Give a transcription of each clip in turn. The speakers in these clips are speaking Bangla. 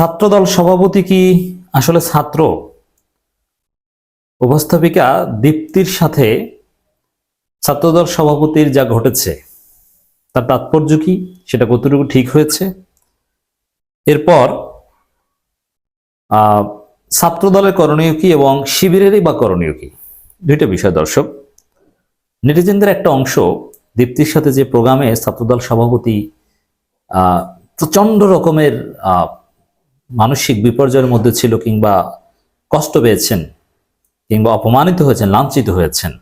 ছাত্রদল সভাপতি কি আসলে ছাত্র? উপস্থাপিকা দীপ্তির সাথে ছাত্রদল সভাপতির যা ঘটেছে তার তাৎপর্য কি? সেটা কতটুকু ঠিক হয়েছে? এরপর ছাত্রদলের করণীয় কি এবং শিবিরেরই বা করণীয় কি? দুইটা বিষয় দর্শক। নেটিজেনদের একটা অংশ দীপ্তির সাথে যে প্রোগ্রামে ছাত্রদল সভাপতি আহ, প্রচণ্ড রকমের মানসিক বিপর্যয়ের মধ্যে ছিল কিংবা কষ্ট পেয়েছেন কিংবা অপমানিত হয়েছেন লাঞ্ছিত হয়েছেন।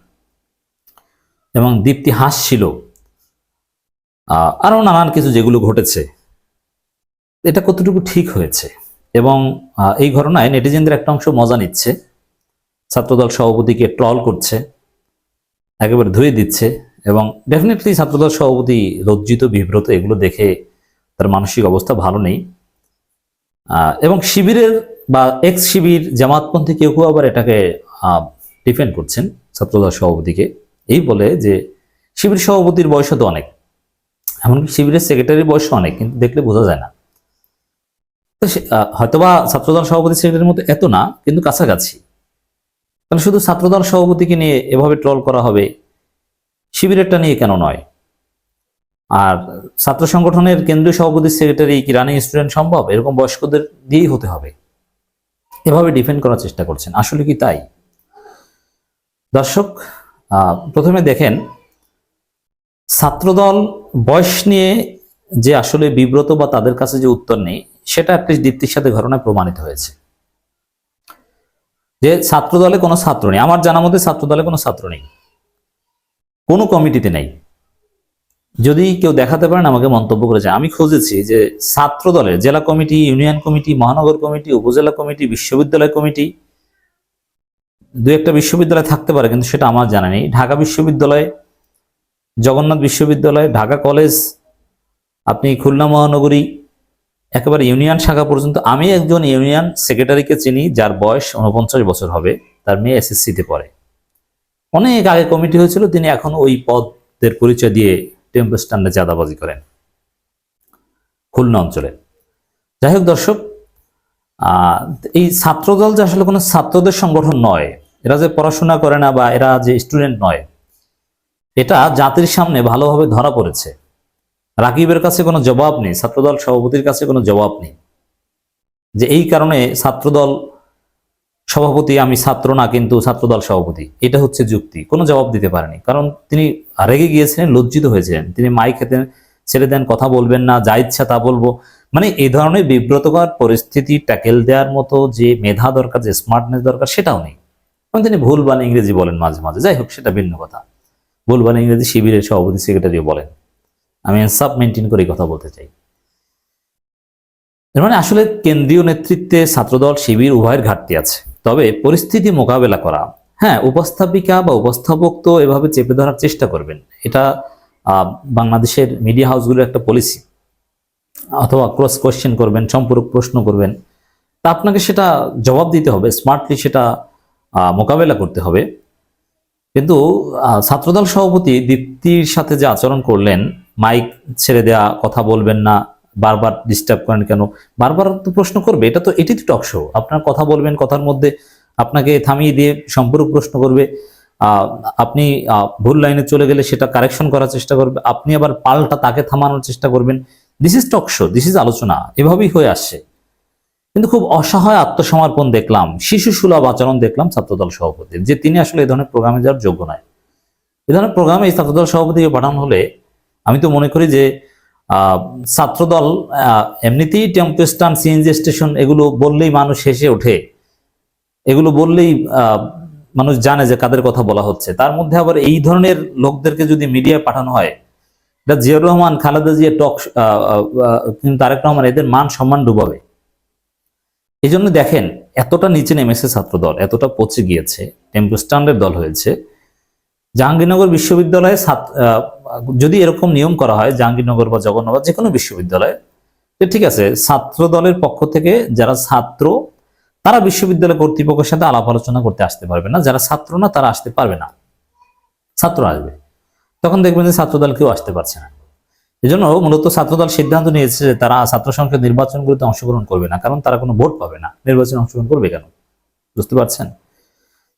এবং দীপ্তি হাসছিল আহ, আরও নানান কিছু যেগুলো ঘটেছে। এটা কতটুকু ঠিক হয়েছে? এবং এই ঘটনায় নেটিজেনদের একটা অংশ মজা নিচ্ছে। ছাত্রদল সভাপতিকে ট্রল করছে একেবারে ধুয়ে দিচ্ছে এবং ডেফিনেটলি ছাত্রদল সভাপতি লজ্জিত বিব্রত এগুলো দেখে তার মানসিক অবস্থা ভালো নেই। এবং শিবিরের বা এক্স শিবির জামাতপন্থী কেউ কেউ আবার এটাকে ডিফেন্ড করছেন ছাত্রদল সভাপতিকে। এই বলে যে শিবির সভাপতির বয়স তো অনেক। এমনকি শিবিরের সেক্রেটারির বয়স অনেক, কিন্তু দেখলে বোঝা যায় না। হয়তোবা ছাত্রদল সভাপতি সেক্রেটারির মতো এত না, কিন্তু কাছাকাছি। তাহলে শুধু ছাত্রদল সভাপতিকে নিয়ে এভাবে ট্রল করা হবে? শিবিরেরটা নিয়ে কেন নয়? আর ছাত্র সংগঠনের কেন্দ্রীয় সভাপতি সেক্রেটারি কি রানিং স্টুডেন্ট সম্ভব? এরকম বয়স্কদের দিয়েই হতে হবে। এভাবে ডিফেন্ড করার চেষ্টা করছেন। আসলে কি তাই? দর্শক প্রথমে দেখেন, ছাত্রদল বয়স নিয়ে যে আসলে বিব্রত বা তাদের কাছে যে উত্তর নেই, সেটা একটি দীপ্তির সাথে ঘটনায় প্রমাণিত হয়েছে। যে ছাত্রদলে কোনো ছাত্র নেই। আমার জানা মতে ছাত্রদলে কোনো ছাত্র নেই। কোনো কমিটিতে নেই। যদি কেউ দেখাতে পারেন, আমাকে মন্তব্য করেছে। আমি খুঁজেছি যে ছাত্র দলের জেলা কমিটি, ইউনিয়ন কমিটি, মহানগর কমিটি, উপজেলা কমিটি, বিশ্ববিদ্যালয় কমিটি, দু একটা বিশ্ববিদ্যালয় থাকতে পারে, কিন্তু সেটা আমার জানা নেই। ঢাকা বিশ্ববিদ্যালয়, জগন্নাথ বিশ্ববিদ্যালয়, ঢাকা কলেজ, আপনি খুলনা মহানগরী, একেবারে ইউনিয়ন শাখা পর্যন্ত। আমি একজন ইউনিয়ন সেক্রেটারিকে চিনি, যার বয়স উনপঞ্চাশ বছর হবে, তার মেয়ে এসএসসিতে পড়ে। অনেক আগে কমিটি হয়েছিল, তিনি এখন ওই পদের পরিচয় দিয়ে টেম্পো স্ট্যান্ডে চাঁদাবাজি করেন খুলনা অঞ্চলে। যাই হোক দর্শক এই ছাত্রদল যে আসলে কোনো ছাত্রদের সংগঠন নয়, এরা যে পড়াশোনা করে না বা এরা যে স্টুডেন্ট নয়, এটা জাতির সামনে ভালোভাবে ধরা পড়েছে। রাকিবের কাছে কোনো জবাব নেই, ছাত্রদল সভাপতির কাছে কোনো জবাব নেই। যে এই কারণে ছাত্রদল সভাপতি, আমি ছাত্র না কিন্তু ছাত্রদল সভাপতি। এটা হচ্ছে যুক্তি। কোনো জবাব দিতে পারেনি। কারণ তিনি রেগে গিয়েছিলেন, লজ্জিত হয়েছিলেন। তিনি মাইক খেতে ছেড়ে দেন, কথা বলবেন না, যা ইচ্ছা তা বলব। মানে এই ধরনের বিব্রতকর পরিস্থিতি ট্যাকেল দেওয়ার মতো যে মেধা দরকার, যে স্মার্টনেস দরকার, সেটাও নেই। কারণ তিনি ভুল বান ইংরেজি বলেন মাঝে মাঝে। যাই হোক, সেটা ভিন্ন কথা। ভুল বান ইংরেজি শিবিরের সভাপতি সেক্রেটারিও বলেন। আমি সাব মেনটেন করে কথা বলতে চাই। মানে আসলে কেন্দ্রীয় নেতৃত্বে ছাত্রদল, শিবির, উভয়ের ঘাটতি আছে। তবে পরিস্থিতি মোকাবেলা করা। হ্যাঁ উপস্থাপিকা বা উপস্থাপক তো এভাবে চেপে ধরার চেষ্টা করবেন। এটা বাংলাদেশের মিডিয়া হাউসগুলোর একটা পলিসি অথবা ক্রস কোয়েশ্চেন করবেন, সম্পূরক প্রশ্ন করবেন। তা আপনাকে সেটা জবাব দিতে হবে স্মার্টলি সেটা মোকাবেলা করতে হবে। কিন্তু ছাত্রদল সভাপতি দীপ্তির সাথে যে আচরণ করলেন, মাইক ছেড়ে দেয়া, কথা বলবেন না বারবার ডিস্টার্ব করেন কেন? বারবার তো প্রশ্ন করবে, এটা তো এটি তো টক শো আপনার কথা বলবেন, কথার মধ্যে আপনাকে থামিয়ে দিয়ে সম্পূরক প্রশ্ন করবে। আপনি ভুল লাইনে চলে গেলে সেটা কারেকশন করার চেষ্টা করবে। আপনি আবার পাল্টা তাকে থামানোর চেষ্টা করবেন। This is talk show this is আলোচনা, এভাবেই হয়ে আসছে। কিন্তু খুব অসহায় আত্মসমর্পণ দেখলাম, শিশু সুলভ আচরণ দেখলাম ছাত্রদল সভাপতির যে তিনি আসলে এই ধরনের প্রোগ্রামে যাওয়ার যোগ্য নয়। এই ধরনের প্রোগ্রামে এই ছাত্রদল সভাপতিকে পাঠানো হলে, আমি তো মনে করি যে ছাত্রদল এমনিতেই টেম্পো স্ট্যান্ড সিএনজি স্টেশন, এগুলো বললেই মানুষ হেসে ওঠে। এগুলো বললেই মানুষ জানে যে কাদের কথা বলা হচ্ছে। তার মধ্যে আবার এই ধরনের লোকদেরকে যদি মিডিয়ায় পাঠানো হয়, এটা জিয়াউর রহমান, খালেদা জিয়া টক কিন্তু তারেক রহমান এদের মান সম্মান ডুবাবে। এই জন্য দেখেন, এতটা নিচে নেমেছে ছাত্রদল, এতটা পচে গিয়েছে টেম্পো স্ট্যান্ডের দল হয়েছে। জাহাঙ্গীরনগর বিশ্ববিদ্যালয়ে যদি এরকম নিয়ম করা হয়, জাহাঙ্গীরনগর বা জগন্নাথ যে কোনো বিশ্ববিদ্যালয়ে ঠিক আছে, ছাত্র দলের পক্ষ থেকে যারা ছাত্র, তারা বিশ্ববিদ্যালয় কর্তৃপক্ষের সাথে আলাপ আলোচনা করতে আসতে পারবে না। যারা ছাত্র না, তারা আসতে পারবে না। ছাত্র আসবে। তখন দেখবেন যে ছাত্রদল কেউ আসতে পারছে না। এজন্য মূলত ছাত্রদল সিদ্ধান্ত নিয়েছে যে তারা ছাত্র সংসদ নির্বাচনগুলোতে অংশগ্রহণ করবে না, কারণ তারা কোনো ভোট পাবে না। নির্বাচনে অংশগ্রহণ করবে কেন? বুঝতে পারছেন?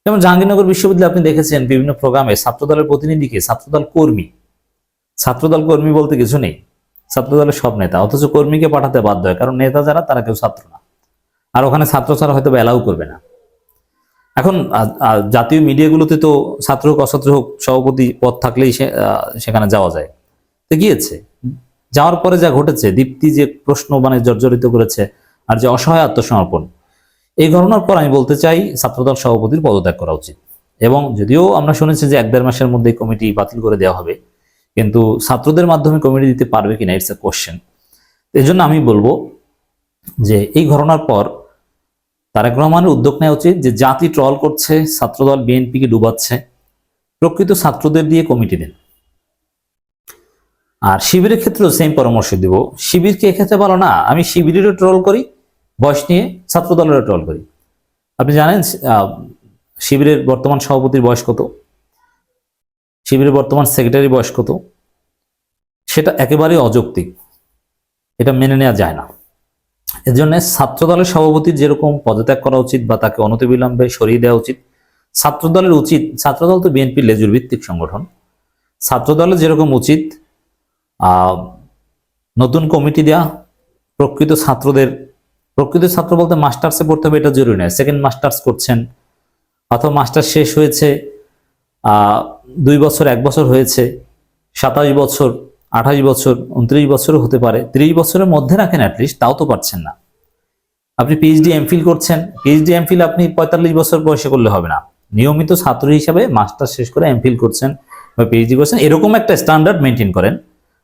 যেমন জাহাঙ্গীরনগর বিশ্ববিদ্যালয়ে আপনি দেখেছেন, বিভিন্ন প্রোগ্রামে ছাত্রদলের প্রতিনিধিকে ছাত্রদল কর্মী ছাত্রদল কর্মী বলতে কিছু নেই। ছাত্রদলের সব নেতা, অথচ কর্মীকে পাঠাতে বাধ্য হয়, কারণ নেতা যারা, তারা কেউ ছাত্র না। আর ওখানে ছাত্র ছাড়া হয়তো অ্যালাউ করবে না। এখন জাতীয় মিডিয়াগুলোতে তো ছাত্র হোক, অছাত্র হোক, সভাপতি পদ থাকলেই সেখানে যাওয়া যায়। তো গিয়েছে। যাওয়ার পরে যা ঘটেছে, দীপ্তি যে প্রশ্ন মানে জর্জরিত করেছে, আর যে অসহায় আত্মসমর্পণ, এই ঘটনার পর আমি বলতে চাই, ছাত্রদল সভাপতির পদত্যাগ করা উচিত। এবং যদিও আমরা শুনেছি যে এক দেড় মাসের মধ্যে কমিটি বাতিল করে দেওয়া হবে কিন্তু ছাত্রদের মাধ্যমে কমিটি দিতে পারবে কিনা ইটস এ কোশ্চেন এই জন্য আমি বলব যে এই ঘটনার পর তারেক রহমানের উদ্যোগ নেওয়া উচিত যে জাতি ট্রল করছে, ছাত্রদল বিএনপিকে ডুবাচ্ছে, প্রকৃত ছাত্রদের দিয়ে কমিটি দেন। আর শিবিরের ক্ষেত্রেও সেম পরামর্শ দিব। শিবিরকে এক্ষেত্রে ভালো না, আমি শিবিরেরও ট্রল করি, বয়স নিয়ে ছাত্র দলেরও ট্রল করি। আপনি জানেন শিবিরের বর্তমান সভাপতির বয়স কত? শিবিরের বর্তমান সেক্রেটারি বয়স কত সেটা একেবারেই অযৌক্তিক। এটা মেনে নেওয়া যায় না। এর জন্য ছাত্র দলের সভাপতির যেরকম পদত্যাগ করা উচিত বা তাকে অনতিবিলম্বে সরিয়ে দেওয়া উচিত, ছাত্রদলের উচিত, ছাত্রদল তো বিএনপির লেজুর ভিত্তিক সংগঠন ছাত্র দলের যেরকম উচিত নতুন কমিটি দেয়া, প্রকৃত ছাত্রদের, প্রকৃত ছাত্র বলতে মাস্টার্সে পড়তে হবে, এটা জরুরি নয়। সেকেন্ড মাস্টার্স করছেন, অথবা মাস্টার্স শেষ হয়েছে দুই বছর, এক বছর হয়েছে, সাতাশ বছর, আঠাশ বছর, উনত্রিশ বছরও হতে পারে। ত্রিশ বছরের মধ্যে রাখেন অ্যাটলিস্ট তাও তো পারছেন না। আপনি পিএইচডি এমফিল করছেন পিএইচডি এমফিল আপনি পঁয়তাল্লিশ বছর বয়সে করলে হবে না। নিয়মিত ছাত্র হিসাবে মাস্টার শেষ করে এমফিল করছেন বা পিএইচডি করছেন, এরকম একটা স্ট্যান্ডার্ড মেনটেন করেন।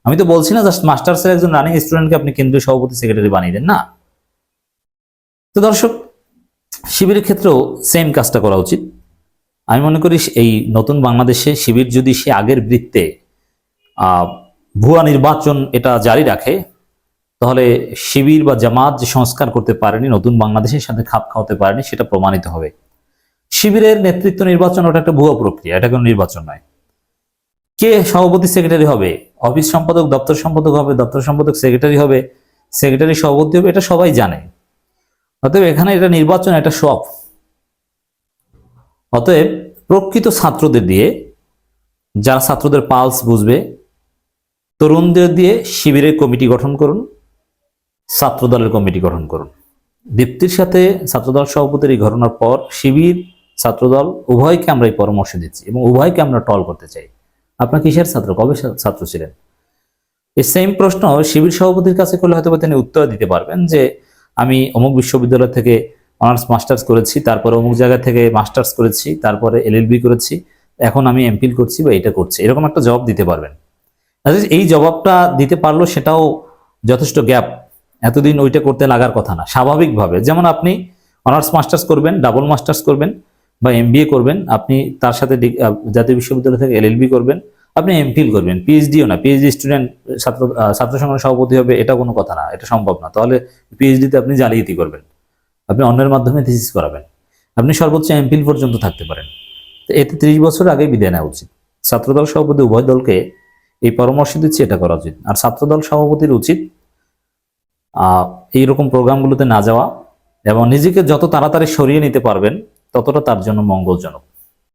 আমি তো বলছি না জাস্ট মাস্টার্সের একজন রানিং স্টুডেন্টকে আপনি কেন্দ্রীয় সভাপতি সেক্রেটারি বানিয়ে দেন, না। তো দর্শক, শিবিরের ক্ষেত্রেও সেম কাজটা করা উচিত। আমি মনে করি এই নতুন বাংলাদেশে শিবির যদি সে আগের বৃত্তে ভুয়া নির্বাচন এটা জারি রাখে, তাহলে শিবির বা জামাত যে সংস্কার করতে পারেনি, নতুন বাংলাদেশের সাথে খাপ খাওয়াতে পারেনি, সেটা প্রমাণিত হবে। শিবিরের নেতৃত্ব নির্বাচন ওটা একটা ভুয়া প্রক্রিয়া, এটা কোনো নির্বাচন নয়। কে সভাপতি সেক্রেটারি হবে? অফিস সম্পাদক, দপ্তর সম্পাদক হবে, দপ্তর সম্পাদক সেক্রেটারি হবে, সেক্রেটারি সভাপতি হবে, এটা সবাই জানে। অতএব এখানে এটা নির্বাচন একটা সব। অতএব প্রকৃত ছাত্রদের দিয়ে, যারা ছাত্রদের পালস বুঝবে, তরুণদের দিয়ে শিবিরের কমিটি গঠন করুন, ছাত্রদলের কমিটি গঠন করুন। দীপ্তির সাথে ছাত্রদল সভাপতির এই ঘটনার পর শিবির, ছাত্রদল, উভয়কে আমরা এই পরামর্শ দিচ্ছি এবং উভয়কে আমরা টল করতে চাই। আপনার কিসের ছাত্র? কবে ছাত্র ছিলেন? এই সেম প্রশ্ন শিবির সভাপতির কাছে করলে হয়তো তিনি উত্তর দিতে পারবেন যে, আমি অমুক বিশ্ববিদ্যালয় থেকে অনার্স মাস্টার্স করেছি, তারপরে অমুক জায়গা থেকে মাস্টার্স করেছি, তারপরে এলএলবি করেছি, এখন আমি এমফিল করছি বা এটা করছি। এরকম একটা জবাব দিতে পারবেন। এই জবাবটা দিতে পারল সেটাও যথেষ্ট গ্যাপ। এতদিন ওইটা করতে লাগার কথা না। স্বাভাবিকভাবে, যেমন আপনি অনার্স মাস্টার্স করবেন, ডাবল মাস্টার্স করবেন বা এমবিএ করবেন, আপনি তার সাথে জাতীয় বিশ্ববিদ্যালয় থেকে এলএলবি করবেন, আপনি এমফিল করবেন। পিএইচডিও না, পিএইচডি স্টুডেন্ট, ছাত্র ছাত্র সংগ্রাম সভাপতি হবে, এটা কোনো কথা না, এটা সম্ভব না। তাহলে পিএইচডিতে আপনি জালিয়াতি করবেন। আপনি অন্যের মাধ্যমে থিসিস করাবেন। আপনি সর্বোচ্চ এমপিল পর্যন্ত থাকতে পারেন। তো এতে ত্রিশ বছর আগে বিদায় নেওয়া উচিত। ছাত্রদল সভাপতি উভয় দলকে এই পরামর্শ দিচ্ছে, এটা করা উচিত। আর ছাত্রদল সভাপতির উচিত এইরকম প্রোগ্রামগুলোতে না যাওয়া এবং নিজেকে যত তাড়াতাড়ি সরিয়ে নিতে পারবেন, ততটা তার জন্য মঙ্গলজনক।